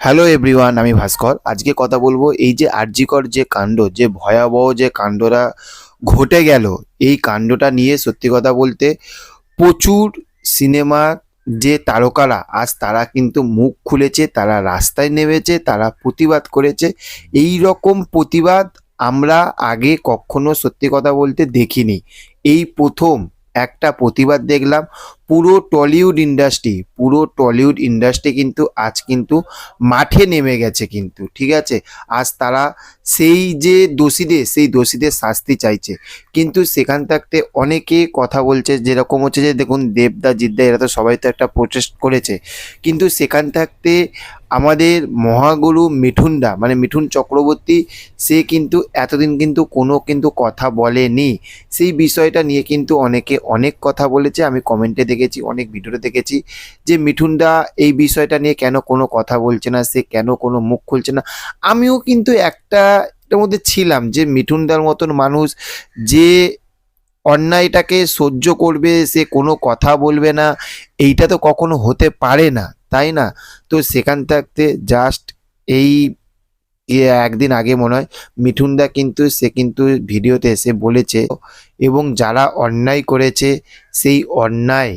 Hello everyone আমি ভাস্কর। আজকে কথা বলব এই যে আরজিকর যে কাণ্ড, যে ভয়াবহ যে কাণ্ডটা ঘটে গেল, এই কাণ্ডটা নিয়ে সত্যি কথা বলতে প্রচুর সিনেমা যে তারকারা, আজ তারা কিন্তু মুখ খুলেছে, তারা রাস্তায় নেমেছে, তারা প্রতিবাদ করেছে। এই রকম প্রতিবাদ আমরা আগে কখনো সত্যি কথা বলতে দেখিনি। এই প্রথম একটা প্রতিবাদ দেখলাম। পুরো টলিউড ইন্ডাস্ট্রি পুরো টলিউড ইন্ডাস্ট্রি কিন্তু আজ কিন্তু মাঠে নেমে গেছে কিন্তু, ঠিক আছে? আজ তারা সেই যে দোষীদের, সেই দোষীদের শাস্তি চাইছে। কিন্তু সেখান থাকতে অনেকে কথা বলছে, যেরকম হচ্ছে যে দেখুন দেবদা, জিদ্দা, এরা তো সবাই তো একটা প্রোটেস্ট করেছে। কিন্তু সেখান থাকতে আমাদের মহাগুরু মিঠুনদা মানে মিঠুন চক্রবর্তী, সে কিন্তু এতদিন কিন্তু কোনো কিন্তু কথা বলেনি। সেই বিষয়টা নিয়ে কিন্তু অনেকে অনেক কথা বলেছে, আমি কমেন্টে দেখেছি, অনেক ভিডিওতে দেখেছি যে মিঠুনদা এই বিষয়টা নিয়ে কেন কোনো কথা বলছে না, সে কেন কোনো মুখ খুলছে না। আমিও কিন্তু একটা, এটার মধ্যে ছিলাম যে মিঠুনদার মতন মানুষ যে অন্যায়টাকে সহ্য করবে, সে কোনো কথা বলবে না, এইটা তো কখনো হতে পারে না, তাই না? তো সেখান থাকতে জাস্ট এই একদিন আগে মনে হয় মিঠুনদা কিন্তু, সে কিন্তু ভিডিওতে এসে বলেছে এবং যারা অন্যায় করেছে, সেই অন্যায়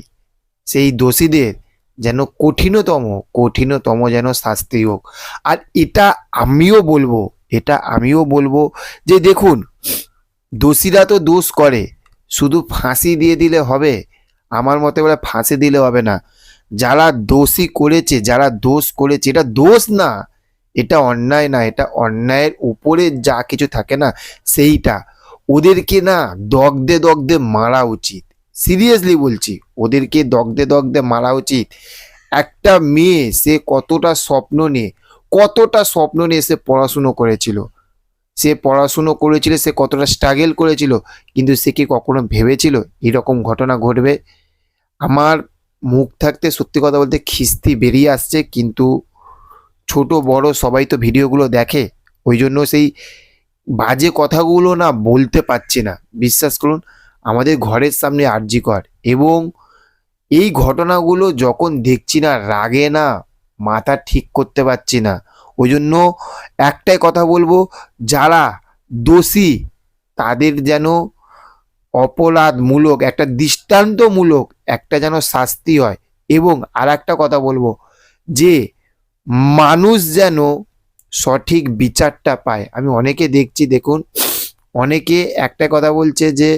সেই দোষীদের যেন কঠিনতম কঠিনতম যেন শাস্তি হোক। আর এটা আমিও বলব, এটা আমিও বলব যে দেখুন, দোষীরা তো দোষ করে, শুধু ফাঁসি দিয়ে দিলে হবে, আমার মতে বলে ফাঁসি দিলে হবে না। যারা দোষী করেছে, যারা দোষ করেছে, এটা দোষ না, এটা অন্যায় না, এটা অন্যায়ের উপরে যা কিছু থাকে না, সেইটা। ওদেরকে না দগদে দগদে মারা উচিত। সিরিয়াসলি বলছি, ওদেরকে দগদে দগদে মারা উচিত। একটা মেয়ে, সে কতটা স্বপ্ন নিয়ে, কতটা স্বপ্ন নিয়ে সে পড়াশুনো করেছিল। সে পড়াশুনো করেছিল, সে কতটা স্ট্রাগল করেছিল, কিন্তু সে কি কখনো ভেবেছিল এরকম ঘটনা ঘটবে? আমার মুখ থাকতে সত্যি কথা বলতে খিস্তি বেরিয়ে আসছে, কিন্তু ছোট, বড় সবাই তো ভিডিওগুলো দেখে। ওই জন্য সেই বাজে কথাগুলো না বলতে পারছি না। বিশ্বাস করুন আমাদের ঘরের সামনে আরজি কর। এবং এই ঘটনাগুলো যখন দেখছি না, রাগে না, মাথা ঠিক করতে পারছি না ওই জন্য একটাই কথা বলব, যারা দোষী, তাদের যেন অপরাধমূলক, একটা দৃষ্টান্তমূলক একটা যেন শাস্তি হয়। এবং আর একটা কথা বলব, যে মানুষ যেন সঠিক বিচারটা পায়। আমি অনেকে দেখছি, দেখুন, অনেকে একটা কথা বলছে যে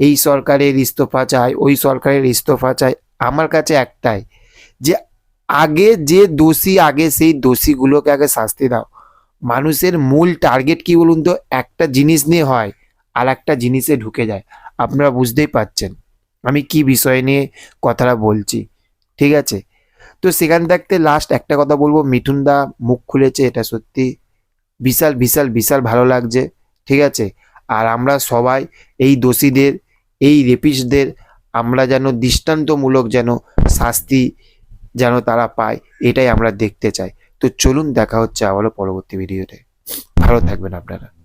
এই সরকারের ইস্তফা চাই, ওই সরকারের ইস্তফা চাই। আমার কাছে একটাই, যে আগে যে দোষী, আগে সেই দোষীগুলোকে আগে শাস্তি দাও। মানুষের মূল টার্গেট কি বলুন তো? একটা জিনিস নিয়ে হয়, আর একটা জিনিসে ঢুকে যায়। আপনারা বুঝতেই পাচ্ছেন আমি কি বিষয় নিয়ে কথাটা বলছি, ঠিক আছে? তো সেখান থাকতে লাস্ট একটা কথা বলব মিঠুনদা মুখ খুলেছে, এটা সত্যি। বিশাল বিশাল বিশাল ভালো লাগছে, ঠিক আছে? আর আমরা সবাই এই দোষীদের এই রেপিস্টদের আমরা যেন দৃষ্টান্তমূলক যেন শাস্তি যেন তারা পায়, এটাই আমরা দেখতে চাই। তো চলুন দেখা হচ্ছে আবারও পরবর্তী ভিডিওতে। ভালো থাকবেন আপনারা।